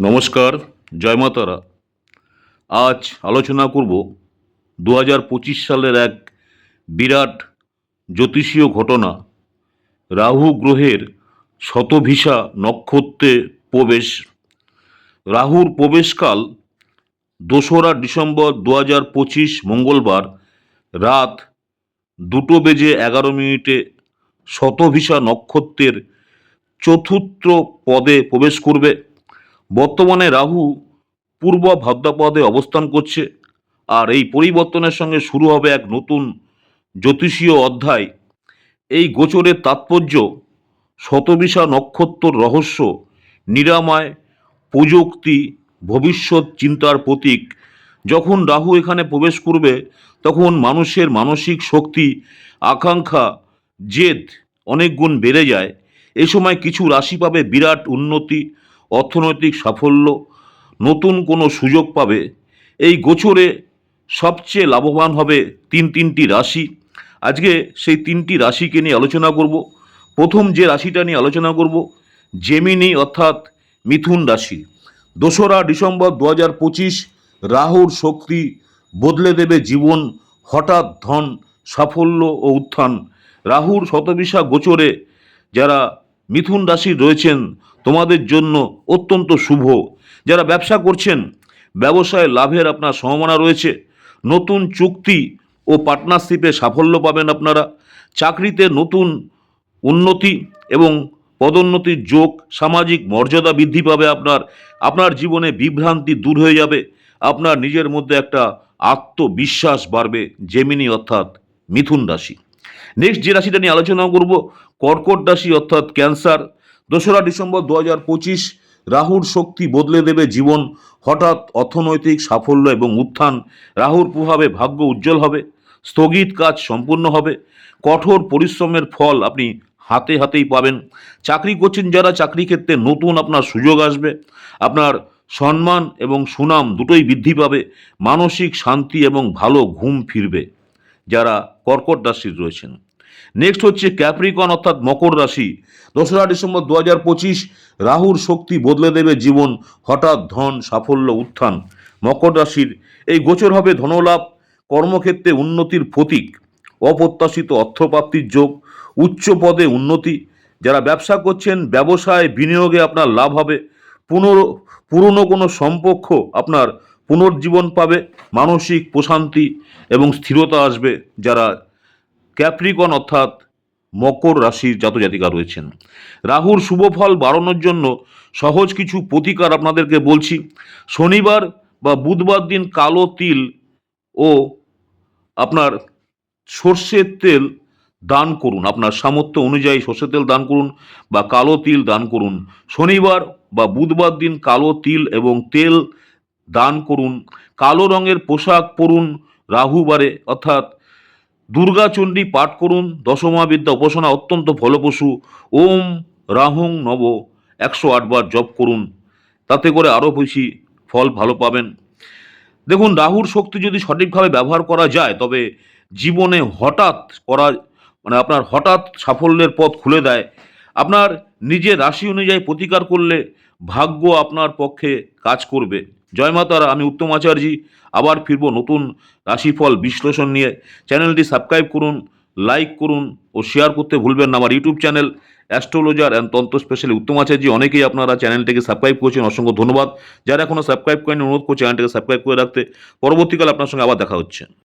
নমস্কার, জয় মাতারা আজ আলোচনা করব দু হাজার পঁচিশ সালের এক বিরাট জ্যোতিষীয় ঘটনা, রাহু গ্রহের শতভিসা নক্ষত্রে প্রবেশ। রাহুর প্রবেশকাল দোসরা ডিসেম্বর দু হাজার পঁচিশ, মঙ্গলবার রাত দুটো বেজে এগারো মিনিটে শতভিসা নক্ষত্রের চতুর্থ পদে প্রবেশ করবে। বর্তমানে রাহু পূর্ব ভাদ্রপদে অবস্থান করছে আর এই পরিবর্তনের সঙ্গে শুরু হবে এক নতুন জ্যোতিষীয় অধ্যায়। এই গোচরের তাৎপর্য শতবিশা নক্ষত্র রহস্য, নিরাময়, প্রযুক্তি, ভবিষ্যৎ চিন্তার প্রতীক। যখন রাহু এখানে প্রবেশ করবে, তখন মানুষের মানসিক শক্তি, আকাঙ্ক্ষা, জেদ অনেক গুণ বেড়ে যায়। এ সময় কিছু রাশি পাবে বিরাট উন্নতি অর্থনৈতিক সাফল্য, নতুন কোনো সুযোগ পাবে, এই গোচরে সবচেয়ে লাভবান হবে তিন তিনটি রাশি। আজকে সেই তিনটি রাশিকে নিয়ে আলোচনা করব। প্রথম যে রাশিটা নিয়ে আলোচনা করব জেমিনি অর্থাৎ মিথুন রাশি। দোসরা ডিসেম্বর দু হাজার পঁচিশ, রাহুর শক্তি বদলে দেবে জীবন, হঠাৎ ধন, সাফল্য ও উত্থান। রাহুর শতবিশা গোচরে যারা মিথুন রাশি রয়েছেন তোমাদের জন্য অত্যন্ত শুভ। যারা ব্যবসা করছেন, ব্যবসায় লাভের আপনার সম্ভাবনা রয়েছে। নতুন চুক্তি ও পার্টনারশিপে সাফল্য পাবেন আপনারা। চাকরিতে নতুন উন্নতি এবং পদোন্নতির যোগ, সামাজিক মর্যাদা বৃদ্ধি পাবে আপনার। আপনার জীবনে বিভ্রান্তি দূর হয়ে যাবে। আপনার নিজের মধ্যে একটা আত্মবিশ্বাস বাড়বে জেমিনি অর্থাৎ মিথুন রাশি। নেক্সট যে রাশিটা নিয়ে আলোচনা করব, কর্কট রাশি অর্থাৎ ক্যান্সার দোসরা ডিসেম্বর দু হাজার পঁচিশ রাহুর শক্তি বদলে দেবে জীবন। হঠাৎ অর্থনৈতিক সাফল্য এবং উত্থান রাহুর প্রভাবে ভাগ্য উজ্জ্বল হবে, স্থগিত কাজ সম্পূর্ণ হবে। কঠোর পরিশ্রমের ফল আপনি হাতে হাতেই পাবেন। চাকরি করছেন যারা, চাকরি ক্ষেত্রে নতুন আপনার সুযোগ আসবে। আপনার সম্মান এবং সুনাম দুটোই বৃদ্ধি পাবে। মানসিক শান্তি এবং ভালো ঘুম ফিরবে। যারা কর্কট রাশির রয়েছেন। নেক্সট হচ্ছে ক্যাপ্রিকন অর্থাৎ মকর রাশি। দোসরা ডিসেম্বর দু হাজার পঁচিশ, রাহুর শক্তি বদলে দেবে জীবন, হঠাৎ ধন সাফল্য উত্থান। মকর রাশির এই গোচর হবে ধনলাভ, কর্মক্ষেত্রে উন্নতির প্রতীক, অপ্রত্যাশিত অর্থপ্রাপ্তির যোগ, উচ্চ পদে উন্নতি। যারা ব্যবসা করছেন, ব্যবসায় বিনিয়োগে আপনার লাভ হবে। পুনর, পুরনো কোনো সম্পর্ক আপনার পুনর্জীবন পাবে, মানসিক প্রশান্তি এবং স্থিরতা আসবে। যারা ক্যাপ্রিকন অর্থাৎ মকর রাশির জাতজাতিকা রয়েছেন। রাহুর শুভ ফল বাড়ানোর জন্য সহজ কিছু প্রতিকার আপনাদেরকে বলছি। শনিবার বা বুধবার দিন কালো তিল ও আপনার সর্ষের তেল দান করুন। আপনার সামর্থ্য অনুযায়ী সর্ষের তেল দান করুন বা কালো তিল দান করুন। শনিবার বা বুধবার দিন কালো তিল এবং তেল দান করুন। কালো রঙের পোশাক পরুন রাহুবারে অর্থাৎ দুর্গাচণ্ডী পাঠ করুন দশমা বিদ্যা উপাসনা অত্যন্ত ফলপ্রসূ, ওম রাহুং নব একশো আটবার জপ করুন, তাতে করে আরও বেশি ফল ভালো পাবেন। দেখুন, রাহুর শক্তি যদি সঠিকভাবে ব্যবহার করা যায়, তবে জীবনে হঠাৎ করা মানে আপনার হঠাৎ সাফল্যের পথ খুলে দেয়। আপনার নিজের রাশি অনুযায়ী প্রতিকার করলে ভাগ্য আপনার পক্ষে কাজ করবে। জয় মাতারা আমি উত্তম আচার্যি। আবার ফিরব নতুন রাশিফল বিশ্লেষণ নিয়ে। চ্যানেলটি সাবস্ক্রাইব করুন, লাইক করুন ও শেয়ার করতে ভুলবেন না। আমার ইউটিউব চ্যানেল অ্যাস্ট্রোলজার অ্যান্ড তন্ত্র স্পেশালি উত্তম আচার্যি। অনেকেই আপনারা চ্যানেলটিকে সাবস্ক্রাইব করেছেন। অসংখ্য ধন্যবাদ। যারা এখনও সাবস্ক্রাইব করেন অনুরোধ করছি চ্যানেলটিকে সাবস্ক্রাইব করে রাখতে। পরবর্তীকালে আপনার সঙ্গে আবার দেখা হচ্ছে।